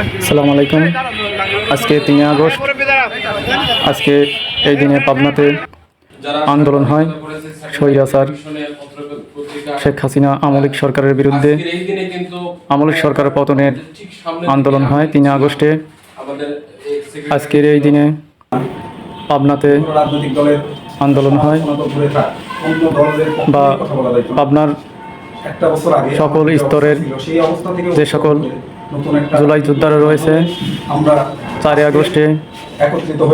আসসালামু আলাইকুম। আজকে তিন আগস্ট। আজকে এই দিনে পাবনাতে আন্দোলন হয়। স্বৈরাচার শেখ হাসিনা আমলিক সরকারের বিরুদ্ধে। আমলিক সরকার পতনের আন্দোলন হয় তিন আগস্টে। আজকের এই দিনে পাবনাতে আন্দোলন হয়। বা। পাবনার সকল স্তরের যে সকল জুলাই যোদ্ধারা রয়েছে আমরা চারই আগস্টে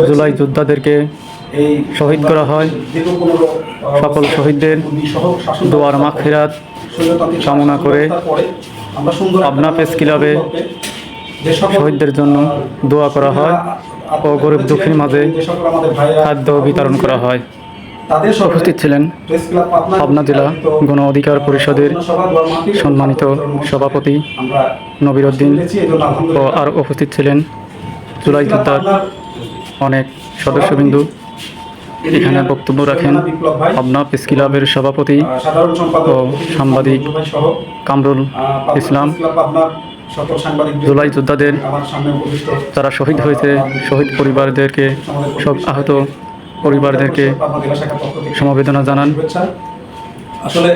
জুলাই যোদ্ধাদেরকে শহীদ করা হয়। সকল শহীদদের দোয়ার স্বৈরতান্ত্রিক কামনা করে পাবনা প্রেস ক্লাবে শহীদদের জন্য দোয়া করা হয় ও গরিব দুঃখীর মাঝে খাদ্য বিতরণ করা হয়। উপস্থিত ছিলেন পাবনা জেলা গণ অধিকার পরিষদের সম্মানিত সভাপতি নবির উদ্দিন ও। আর উপস্থিত ছিলেন জুলাই যোদ্ধার অনেক সদস্যবিন্দু। এখানে বক্তব্য রাখেন পাবনা প্রেস ক্লাবের সভাপতি ও সাংবাদিক কামরুল ইসলাম। জুলাই যোদ্ধাদের যারা শহীদ হয়েছে শহীদ পরিবারদেরকে সব আহত পরিবারদেরকে সমবেদনা জানান। আসলে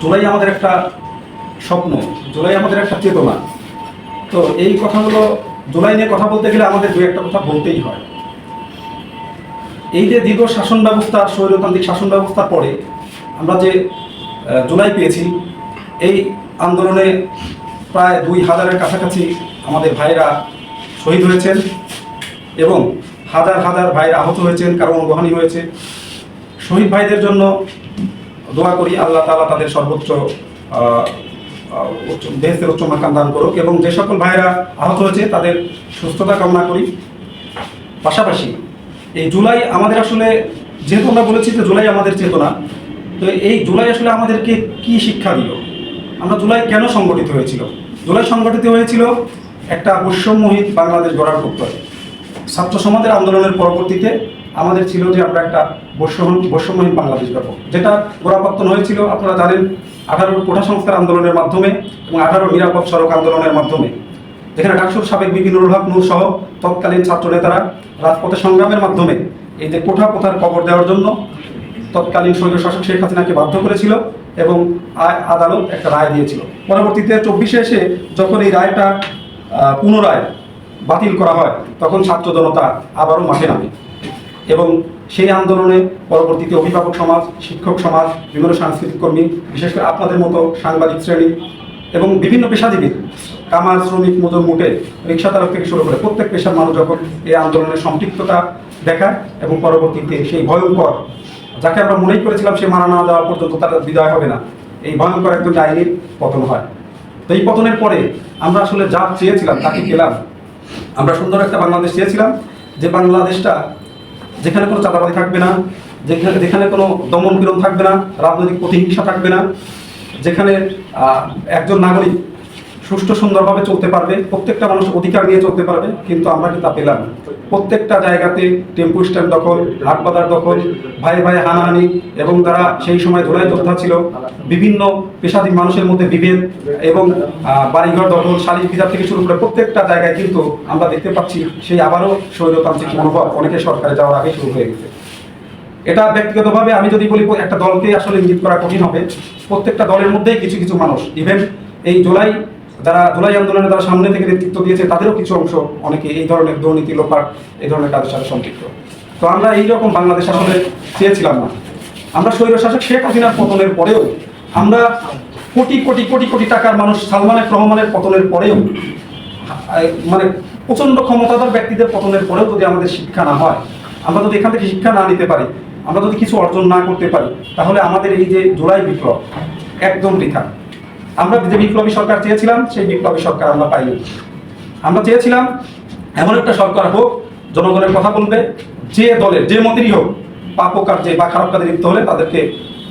জুলাই আমাদের একটা স্বপ্ন, জুলাই আমাদের একটা চেতনা। তো এই কথাগুলো জুলাই নিয়ে কথা বলতে গেলে আমাদের দু একটা কথা বলতেই হয়। এই যে দীর্ঘ শাসন ব্যবস্থা, স্বৈরতান্ত্রিক শাসন ব্যবস্থার পরে আমরা যে জুলাই পেয়েছি, এই আন্দোলনে প্রায় দুই হাজারের কাছাকাছি আমাদের ভাইরা শহীদ হয়েছেন এবং হাজার হাজার ভাইরা আহত হয়েছেন, কারও অঙ্গহানি হয়েছে। শহীদ ভাইদের জন্য দোয়া করি, আল্লাহ তাআলা তাদের সর্বোচ্চ দেহের উচ্চ মাকাম দান করুক এবং যে সকল ভাইরা আহত হয়েছে তাদের সুস্থতা কামনা করি। পাশাপাশি এই জুলাই আমাদের আসলে, যেহেতু আমরা বলেছি যে জুলাই আমাদের চেতনা, তো এই জুলাই আসলে আমাদেরকে কি শিক্ষা দিল? আমরা জুলাই কেন সংগঠিত হয়েছিল? জুলাই সংগঠিত হয়েছিল একটা বৈষম্যহীন বাংলাদেশ গড়ার প্রত্যয়ে। ছাত্র সমাজের আন্দোলনের পরবর্তীতে আমাদের ছিল যে আমরা একটা বৈষম্য বৈষম্যহীন বাংলাদেশ ব্যাপক যেটা গোড়াপত্তন হয়েছিল আপনারা জানেন, আঠারোর কোঠা সংস্কার আন্দোলনের মাধ্যমে এবং আঠারো নিরাপদ সড়ক আন্দোলনের মাধ্যমে। যেখানে ডাকসুর সাবেক বিপি নুরুল হক নূর সহ তৎকালীন ছাত্র নেতারা রাজপথে সংগ্রামের মাধ্যমে এই যে কোঠা কোথার কবর দেওয়ার জন্য তৎকালীন স্বৈর শাসক শেখ হাসিনাকে বাধ্য করেছিল এবং আদালত একটা রায় দিয়েছিল। পরবর্তীতে চব্বিশে এসে যখন এই রায়টা পুনরায় বাতিল করা হয়, তখন ছাত্র জনতা আবারও মাঠে নামে। এবং সেই আন্দোলনে পরবর্তীতে অভিভাবক সমাজ, শিক্ষক সমাজ, বিভিন্ন সাংস্কৃতিক কর্মী, বিশেষ করে আপনাদের মতো সাংবাদিক শ্রেণি এবং বিভিন্ন পেশাজীবী, কামার, শ্রমিক, মজুর, মুটে, রিক্সা চালক থেকে শুরু করে প্রত্যেক পেশার মানুষ যখন এই আন্দোলনের সম্পৃক্ততা দেখায় এবং পরবর্তীতে সেই ভয়ঙ্কর, যাকে আমরা মনেই করেছিলাম সে মারা না যাওয়া পর্যন্ত তার বিদায় হবে না, এই ভয়ঙ্কর একজন আইনের পতন হয়। তো এই পতনের পরে আমরা আসলে যা চেয়েছিলাম, তাকে পেলাম। আমরা সুন্দর একটা বাংলাদেশ চেয়েছিলাম যে বাংলাদেশটা যেখানে কোনো চাঁদাবাদি থাকবে না, যেখানে যেখানে কোনো দমন পীড়ন থাকবে না, রাজনৈতিক প্রতিহিংসা থাকবে না, যেখানে একজন নাগরিক সুষ্ঠু সুন্দরভাবে চলতে পারবে, প্রত্যেকটা মানুষ অধিকার নিয়ে চলতে পারবে, কিন্তু আমরা কি তা পেলাম। প্রত্যেকটা জায়গাতে টেম্পু স্ট্যান্ড দখল হাট বাজার দখল, ভাই ভাই হানাহানি, এবং তারা সেই সময় ধোলাই যোদ্ধা ছিল। বিভিন্ন পেশাধীন মানুষের মধ্যে বিভেদ এবং বাড়িঘর দখল, শালিক বিজার থেকে শুরু করে প্রত্যেকটা জায়গায় কিন্তু আমরা দেখতে পাচ্ছি সেই আবারও স্বৈরতান্ত্রিক মনোভাব অনেকে সরকারে যাওয়ার আগে শুরু হয়ে গেছে। এটা ব্যক্তিগতভাবে আমি যদি বলি, একটা দলকে আসলে ইঙ্গিত করা কঠিন হবে। প্রত্যেকটা দলের মধ্যেই কিছু কিছু মানুষ। ইভেন এই জুলাই যারা জুলাই আন্দোলনে তারা সামনে থেকে নেতৃত্ব দিয়েছে, তাদেরও কিছু অংশ অনেকে এই ধরনের দুর্নীতি, লোপাট, এই ধরনের কাজের সাথে সম্পৃক্ত। তো আমরা এইরকম বাংলাদেশ আসলে চেয়েছিলাম না। আমরা স্বৈরশাসক শেখ হাসিনার পতনের পরেও আমরা কোটি কোটি কোটি কোটি টাকার মানুষ সালমানের, রহমানের পতনের পরেও মানে প্রচণ্ড ক্ষমতাধর ব্যক্তিদের পতনের পরেও যদি আমাদের শিক্ষা না হয়, আমরা যদি এখান থেকে শিক্ষা না নিতে পারি, আমরা যদি কিছু অর্জন না করতে পারি, তাহলে আমাদের এই যে জুলাই বিপ্লব একদম বৃথা। আমরা যে বিপ্লবী সরকার চেয়েছিলাম, সেই বিপ্লবী সরকার আমরা পাইনি। আমরা চেয়েছিলাম, এমন একটা সরকার হোক, জনগণের কথা বলবে, যে দলের, যে মন্ত্রী হোক, পাপ কার্যে বা খারাপ কাজে লিপ্ত হলে তাদেরকে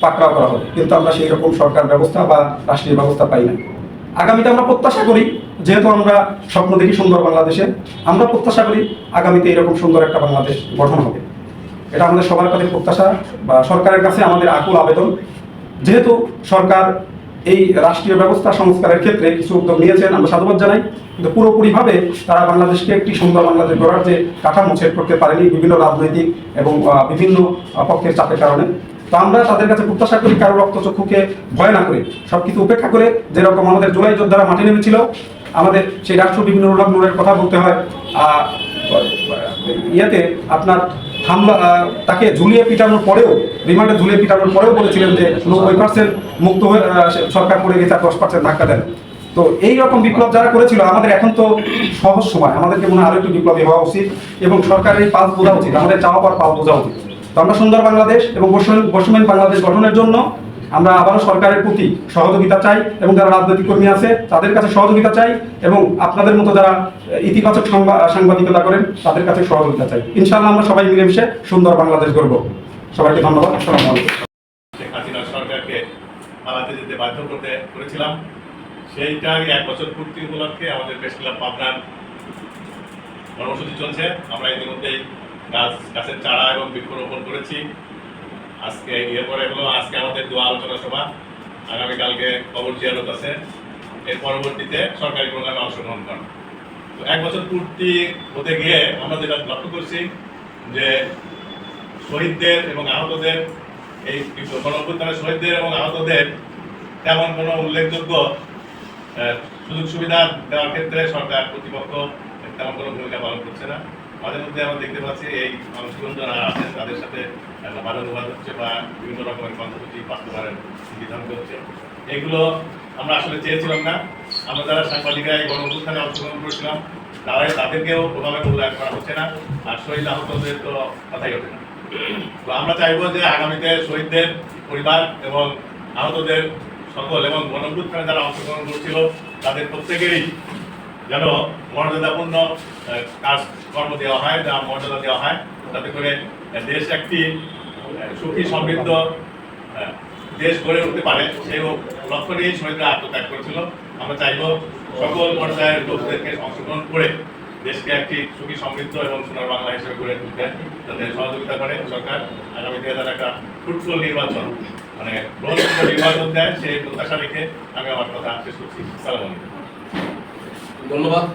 পাকড়াও করা হবে। কিন্তু আমরা সেই রকম সরকার ব্যবস্থা বা রাষ্ট্রীয় ব্যবস্থা পাই না। আগামীতে আমরা প্রত্যাশা করি, যেহেতু আমরা স্বপ্ন দেখি সুন্দর বাংলাদেশে, আমরা প্রত্যাশা করি আগামীতে এরকম সুন্দর একটা বাংলাদেশ গঠন হবে। এটা আমাদের সবার কাছে প্রত্যাশা বা সরকারের কাছে আমাদের আকুল আবেদন। যেহেতু সরকার এই রাষ্ট্রীয় ব্যবস্থা সংস্কারের ক্ষেত্রে কিছু উদ্যোগ নিয়েছেন, আমরা সাধুবাদ জানাই। কিন্তু পুরোপুরিভাবে তারা বাংলাদেশকে একটি সুন্দর বাংলাদেশ গড়ার যে কাঠামো সেট করতে পারেনি বিভিন্ন রাজনৈতিক এবং বিভিন্ন পক্ষের চাপের কারণে। তো আমরা তাদের কাছে প্রত্যাশা করি কারও রক্তচক্ষুকে ভয় না করে। সব কিছু উপেক্ষা করে যেরকম আমাদের জুলাই যোদ্ধারা মাঠে নেমেছিল, আমাদের সেই রাষ্ট্র বিভিন্ন কথা বলতে হয় ইয়েতে আপনার হামলা তাকে ঝুলিয়ে পিটানোর পরেও, রিমান্ডে ঝুলিয়ে পিটানোর পরেও বলেছিলেন যে নব্বই পার্সেন্ট মুক্ত হয়ে সরকার করে গেছে, আর দশ পার্সেন্ট ধাক্কা দেন। তো এই রকম বিপ্লব যারা করেছিল, আমাদের এখন তো সহজ সময়। আমাদেরকে মনে হয় আরও একটু বিপ্লবী হওয়া উচিত এবং সরকারের পাল বোঝা উচিত, আমাদের চাওয়া পাওয়ার পাল বোঝা উচিত। তো আমরা সুন্দর বাংলাদেশ এবং বৈষম্যহীন বাংলাদেশ গঠনের জন্য আমরা আবারও সরকারের প্রতি সহযোগিতা চাই এবং যারা রাজনৈতিক কর্মী আছে, তাদের কাছে সহযোগিতা চাই এবং আপনাদের মতো যারা ইতিবাচক সংবা- সাংবাদিকতা করেন, তাদের কাছে সহযোগিতা চাই। ইনশাআল্লাহ আমরা সবাই মিলেমিশে সুন্দর বাংলাদেশ গড়ব। সবাইকে ধন্যবাদ। আসসালামু আলাইকুম। হাসিনা সরকারকে পালাতে যেতে বাধ্য করতে করেছিলাম। সেইটারই এক বছর পূর্তি উপলক্ষে আমাদের পাবনার কর্মসূচি চলছে। আমরা ইতিমধ্যেই গাছ, গাছের চারা এবং বৃক্ষরোপণ করেছি। আজকে ইয়ে পরে হলো, আজকে আমাদের দোয়া আলোচনা সভা। আগামীকালকে কবর জিয়ারত আছে। এর পরবর্তীতে সরকারি প্রোগ্রামে অংশগ্রহণ করেন তো এক বছর পূর্তি হতে গিয়ে আমরা যেটা লক্ষ্য করছি যে শহীদদের এবং আহতদের, এই গণঅভ্যুত্থানের শহীদদের এবং আহতদের তেমন কোনো উল্লেখযোগ্য সুযোগ সুবিধা দেওয়ার ক্ষেত্রে সরকার কর্তৃপক্ষ তেমন কোনো ভূমিকা পালন করছে না। মাঝে মধ্যে আমরা দেখতে পাচ্ছি এই মানুষজন যারা আছেন, তাদের সাথে বা বিভিন্ন রকমের কর্মসূচি বাস্তবায়নের বিধান করছে। এগুলো আমরা আসলে চেয়েছিলাম না। আমরা যারা সাংবাদিকরা এই গণঅভ্যুত্থানে অংশগ্রহণ করেছিলাম, তারাই তাদেরকেও ওভাবে মূল্যায়ন করা হচ্ছে না আর শহীদ আহতদের তো কথাই ওঠে না। তো আমরা চাইব যে আগামীতে শহীদদের পরিবার এবং আহতদের সকল এবং গণভ্যুত্থানে যারা অংশগ্রহণ করছিল, তাদের প্রত্যেকেরই যেন মর্যাদাপূর্ণ কাজ কর্ম দেওয়া হয়, যা মর্যাদা দেওয়া হয় যাতে করে দেশ একটি সুখী সমৃদ্ধ আহ, দেশ গড়ে উঠতে পারে। সেই লক্ষ্য নিয়েই শহীদরা আত্মত্যাগ করেছিল। আমরা চাইব সকল পর্যায়ের লোকদেরকে অংশগ্রহণ করে দেশকে একটি সুখী সমৃদ্ধ এবং সোনার বাংলা হিসেবে গড়ে তুলতে তাদের সহযোগিতা করে সরকার আগামীতে যারা একটা ফ্রুটফুল নির্বাচন মানে গ্রহণযোগ্য নির্বাচন দেয় সেই প্রত্যাশা রেখে আমি আমার কথা শেষ করছি। সালাম ধন্যবাদ।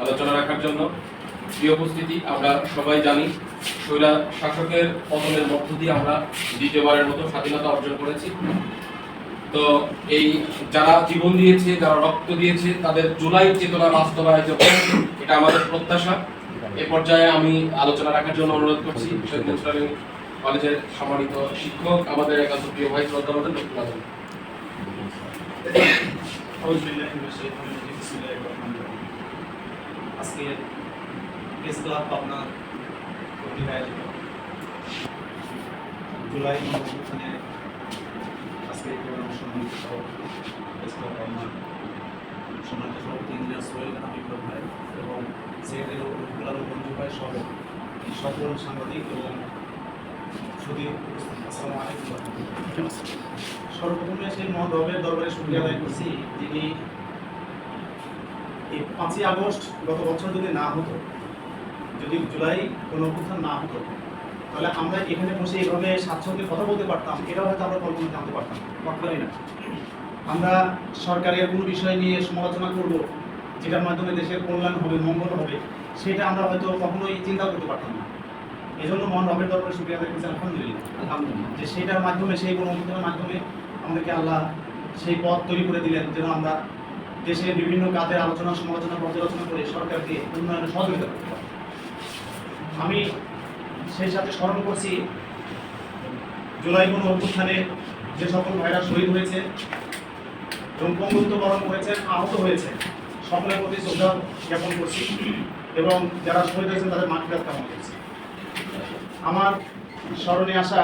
আলোচনা রাখার জন্য। প্রিয় উপস্থিতি, আমরা সবাই জানি স্বৈরা শাসকের পতনের মধ্য দিয়ে আমরা দ্বিতীয়বারের মতো স্বাধীনতা অর্জন করেছি। তো এই যারা জীবন দিয়েছে, যারা রক্ত দিয়েছে, তাদের জুলাই চেতনা বাস্তবায়িত এটা আমাদের প্রত্যাশা। এ পর্যায়ে আমি আলোচনা রাখার জন্য অনুরোধ করছি। কলেজের সম্মানিত শিক্ষক, আমাদের একান্ত প্রিয় ভাই শ্রদ্ধা ডক্টর প্রেস আয়োজিত জুলাই অভ্যুত্থানে আজকে সম্মানিত আপনার সম্মানিত সভাপতি ইঞ্জিনিয়ার সোহেল বিপ্লব ভাই এবং সেক্রেটারি রফিকুল আলম ভাই সহ সকল সাংবাদিক এবং। সর্বপ্রথমে সেই মহান দরবারে শুক্রিয়া আদায় করছি, যিনি এই পাঁচই আগস্ট গত বছর যদি না হতো যদি জুলাই কোনো অভ্যুত্থান না হতো, তাহলে আমরা এখানে বসে এইভাবে স্বাচ্ছন্দ্যে কথা বলতে পারতাম, এটাও হয়তো আমরা কল্পনা জানতে পারতাম পারতামই না। আমরা সরকারের কোনো বিষয় নিয়ে সমালোচনা করব, যেটার মাধ্যমে দেশের কল্যাণ হবে, মঙ্গল হবে, সেটা আমরা হয়তো কখনোই চিন্তা করতে পারতাম না। এই জন্য মহান রবের দরবারে শুক্রিয়া আদায় করছি, আলহামদুলিল্লাহ আলহামদুলিল্লাহ। যে সেটার মাধ্যমে, সেই কোনো অনুদানের মাধ্যমে আমাদেরকে আল্লাহ সেই পথ তৈরি করে দিলেন, যেন আমরা দেশের বিভিন্ন কাজের আলোচনা, সমালোচনা, পর্যালোচনা করে সরকারকে উন্নয়নে সহযোগিতা করতে পারি। আমি সেই সাথে স্মরণ করছি, জুলাই কোন অভ্যুত্থানে যে সকল ভাইরা শহীদ হয়েছে, এবং বরণ করেছেন, আহত হয়েছে, সকলের প্রতি শ্রদ্ধা জ্ঞাপন করছি, এবং যারা শহীদ হয়েছেন তাদের মাতৃকাজ কামনা করছি। আমার স্মরণে আসা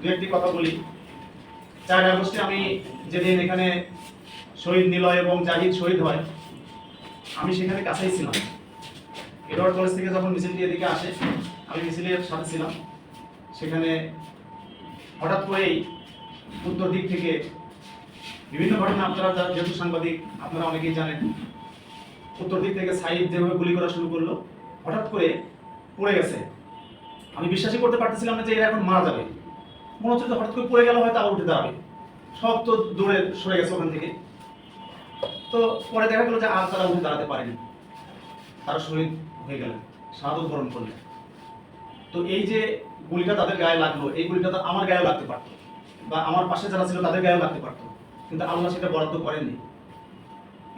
দু একটি কথা বলি। চার আগস্টে আমি যেদিন এখানে শহীদ নিলয় এবং জাহিদ শহীদ হয়, আমি সেখানে কাছেই ছিলাম। এডওয়ার্ড কলেজ থেকে যখন মিছিলটি এদিকে আসে, আমি মিছিলের সাথে ছিলাম। সেখানে হঠাৎ করেই উত্তর দিক থেকে বিভিন্ন ঘটনা, আপনারা যেহেতু সাংবাদিক, আপনারা অনেকেই জানেন, উত্তর দিক থেকে সাইড যেভাবে গুলি করা শুরু করল, হঠাৎ করে পড়ে গেছে। আমি বিশ্বাসই করতে পারতেছিলাম না যে এরা এখন মারা যাবে। মনে হচ্ছে হঠাৎ করে পড়ে গেল, হয়তো আবার উঠে দাঁড়াবে। সব তো দূরে সরে গেছে ওখান থেকে। তো পরে দেখা গেল যে আর তারা উঠে দাঁড়াতে পারেনি। তারা শহীদ হয়ে গেলেন শাহাদত বরণ করলেন। তো এই যে গুলিটা তাদের গায়ে লাগল এই গুলিটা তো আমার গায়েও লাগতে পারতো। বা আমার পাশে যারা ছিল তাদের গায়েও লাগতে পারতো। কিন্তু আল্লাহ সেটা বরাদ্দ করেননি।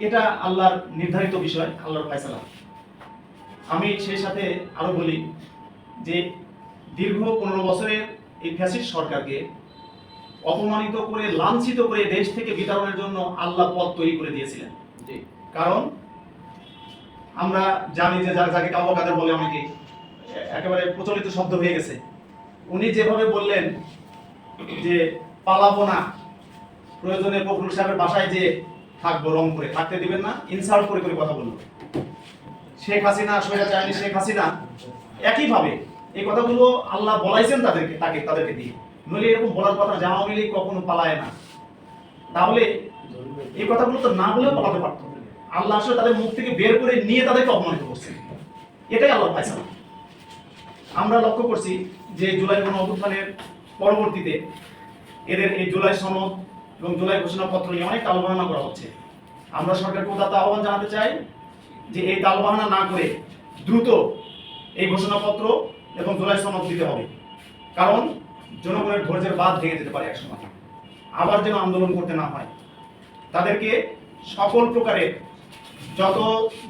এটা আল্লাহর নির্ধারিত বিষয় আল্লাহর ফয়সালা। আমি সেই সাথে আরও বলি যে দীর্ঘ পনেরো বছরের এই ফ্যাসিস্ট সরকারকে অপমানিত করে লাঞ্ছিত করে দেশ থেকে বিতরণের জন্য আল্লাহ পথ তৈরি করে দিয়েছিলেন। কারণ আমরা জানি যে যার যাকে কাবু কাদের বলে অনেকে, একেবারে প্রচলিত শব্দ হয়ে গেছে। উনি যেভাবে বললেন যে পালাবো না, প্রয়োজনে ফখরুল সাহেবের বাসায় যে থাকব রং করে, থাকতে দিবেন না ইনসাল্ট করে করে কথা বলল শেখ হাসিনা সোজা চায়নি শেখ হাসিনা, একইভাবে এই কথাগুলো আল্লাহ বলাইছেন তাদেরকে, তাকে, তাদেরকে দিয়ে। নইলে এরকম বলার কথা আওয়ামী লীগ কখনো পালায় না। তাহলে এই কথাগুলো তো না বলেও পালাতে পারতো। আল্লাহ আসলে তাদের মুখ থেকে বের করে নিয়ে তাদেরকে অপমানিত করছেন এটাই আল্লাহ ফাইসালা আমরা লক্ষ্য করছি যে জুলাই গণ অভ্যুত্থানের পরবর্তীতে এদের এই জুলাই সনদ এবং জুলাই ঘোষণাপত্র নিয়ে অনেক তালবাহানা করা হচ্ছে। আমরা সরকারকে উদাত্ত আহ্বান জানাতে চাই যে এই তালবাহানা না করে দ্রুত এই ঘোষণাপত্র এবং জুলাই সনদ দিতে হবে। কারণ জনগণের ধৈর্যের বাদ ভেঙে যেতে পারে একসময়। আবার যেন আন্দোলন করতে না হয়। তাদেরকে সকল প্রকারের যত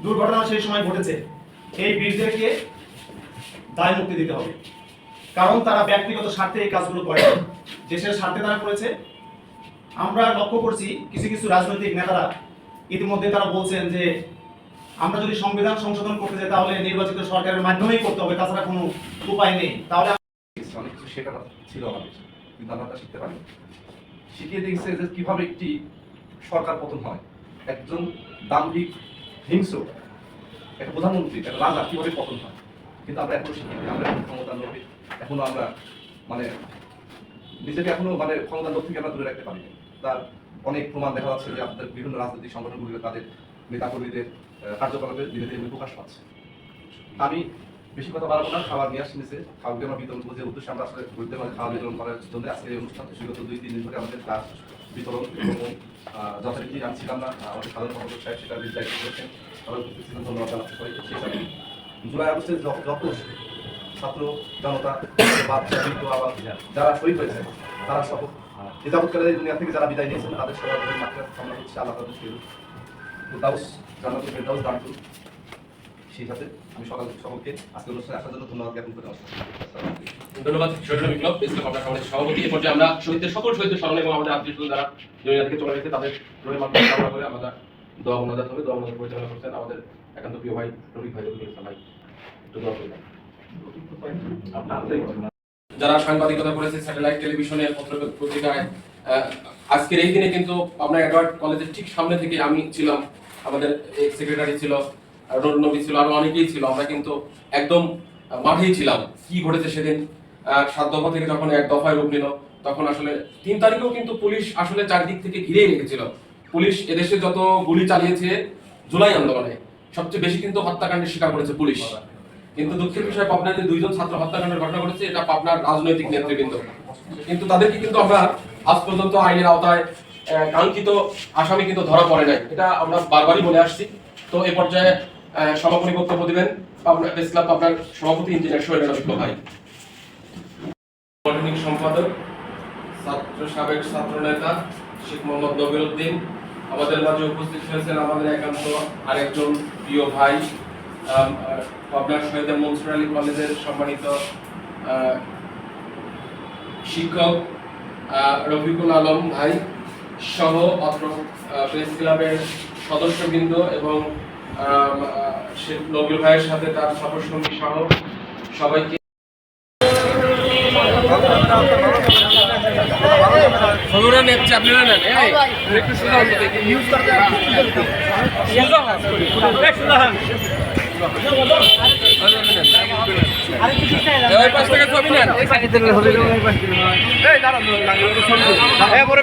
দুর্ঘটনা সেই সময় ঘটেছে, এই বীরদেরকে দায় মুক্তি দিতে হবে। কারণ তারা ব্যক্তিগত স্বার্থে এই কাজগুলো করে। দেশের স্বার্থে তারা করেছে। আমরা লক্ষ্য করছি, কিছু কিছু রাজনৈতিক নেতারা ইতিমধ্যে তারা বলছেন যে, আমরা যদি সংবিধান সংশোধন করতে যাই, তাহলে নির্বাচিত সরকারের মাধ্যমেই করতে হবে। তাছাড়া কোনো উপায় নেই। তাহলে অনেক কিছু শেখার ছিল আমাদের কিন্তু আমরা তা শিখতে পারি শিখিয়ে দিয়েছে যে কীভাবে একটি সরকার পতন হয়। একজন দাম্ভিক হিংস্র, একটা প্রধানমন্ত্রী, একটা রাজা কীভাবে পতন হয়? কিন্তু আমরা এখনও শিখিনি। আমরা এখন ক্ষমতার লোভে, এখনও আমরা মানে নিজেকে এখনও মানে ক্ষমতার লোভ থেকে আমরা দূরে রাখতে পারিনি। তার অনেক প্রমাণ দেখা যাচ্ছে যে আপনাদের বিভিন্ন রাজনৈতিক সংগঠনগুলো তাদের নেতাকর্মীদের কার্যকলাপে ধীরে ধীরে প্রকাশ পাচ্ছে। আমি বেশি কথা বাড়াবো না, খাবার নিয়ে আসছি নিচে। খাবার বিতরণ যে উদ্দেশ্যে আমরা আসলে ঘুরতে পারি খাবার বিতরণ করার জন্য আজকে এই অনুষ্ঠান বিগত দুই, তিন দিন ধরে আমাদের কাজ বিতরণ এবং যথারীতি আমি ছিলাম না আমাদের সাধারণ সম্পাদক সাহেব সেটা দায়িত্ব করেছেন। সবাই উপস্থিত ছিলেন ধন্যবাদ জানাতে পারি। সেই সাথে জুলাই আগস্টে যত ছাত্র জনতা বাচ্চা বৃদ্ধ আবার যারা শহীদ হয়েছে, তারা সব এ যাবৎকালে দুনিয়া থেকে যারা বিদায় নিয়েছেন, তাদের সবার মাত্রা কামনা করছি আল্লাহ তাদের দাউস জান্নাতুল ফেরদাউস দান করুন। সেই সাথে আমি সকাল সকলকে আজকে অনুষ্ঠানে আসার জন্য ধন্যবাদ জ্ঞাপন করে ধন্যবাদ শহীদ বিপ্লব ইসলাম আপনার সমাজের সভাপতি। এ পর্যায়ে আমরা শহীদদের সকল শহীদদের স্মরণ এবং আমাদের আত্মীয় স্বজন যারা দুনিয়া থেকে চলে গেছে তাদের রোহের মাধ্যমে কামনা করে আমরা দোয়া মনাজাত হবে। দোয়া মনাজাত পরিচালনা করছেন আমাদের একান্ত প্রিয় ভাই রফিক ভাই ইসলাম ভাই। একটু দোয়া করবেন। যারা সাংবাদিকতা করেছে স্যাটেলাইট টেলিভিশনে পত্র পত্রিকায় আহ, আজকের এই দিনে কিন্তু আমরা এডওয়ার্ড কলেজের ঠিক সামনে থেকে আমি ছিলাম। আমাদের সেক্রেটারি ছিল রোড নবী ছিল, আরও অনেকেই ছিল, আমরা কিন্তু একদম মাঠেই ছিলাম। কি ঘটেছে সেদিন? সাত দফা থেকে যখন এক দফায় রূপ নিল, তখন আসলে তিন তারিখেও কিন্তু পুলিশ আসলে চারদিক থেকে ঘিরেই রেখেছিল। পুলিশ এদেশে যত গুলি চালিয়েছে জুলাই আন্দোলনে, সবচেয়ে বেশি কিন্তু হত্যাকাণ্ডের শিকার করেছে পুলিশ। কিন্তু দুঃখের বিষয়, পাবনাতে দুইজন ছাত্র হত্যাকাণ্ডের ঘটনা ঘটেছে, এটা পাবনার রাজনৈতিক নেতৃবৃন্দ। কিন্তু তাদেরকে কিন্তু আমরা আজ পর্যন্ত আইনের আওতায় কাঙ্ক্ষিত আসামি কিন্তু ধরা পড়ে নাই। এটা আমরা বারবারই বলে আসছি। তো এ পর্যায়ে সমাপনী বক্তব্য দিবেন। পাবনা প্রেস ক্লাব আপনার সভাপতি ইঞ্জিনিয়ার সোহেল রবিক ভাই সাংগঠনিক সম্পাদক ছাত্র সাবেক ছাত্র নেতা শেখ মোহাম্মদ নবির উদ্দিন। আমাদের মাঝে উপস্থিত হয়েছেন আমাদের একান্ত আরেকজন প্রিয় ভাই পাবনার শহীদের মনসুর আলী কলেজের সম্মানিত শিক্ষক রফিকুল আলম ভাই সহ অত্র প্রেস ক্লাবের সদস্যবৃন্দ এবং নবীর ভাইয়ের সাথে তার সফরসঙ্গী সহ সবাইকে সৌরা নেচ্ছে আপনারা নেন একটু সুন্দর ইউজ করতে ওই পাশ থেকে ছবি নেন। সরেন না আগে পরে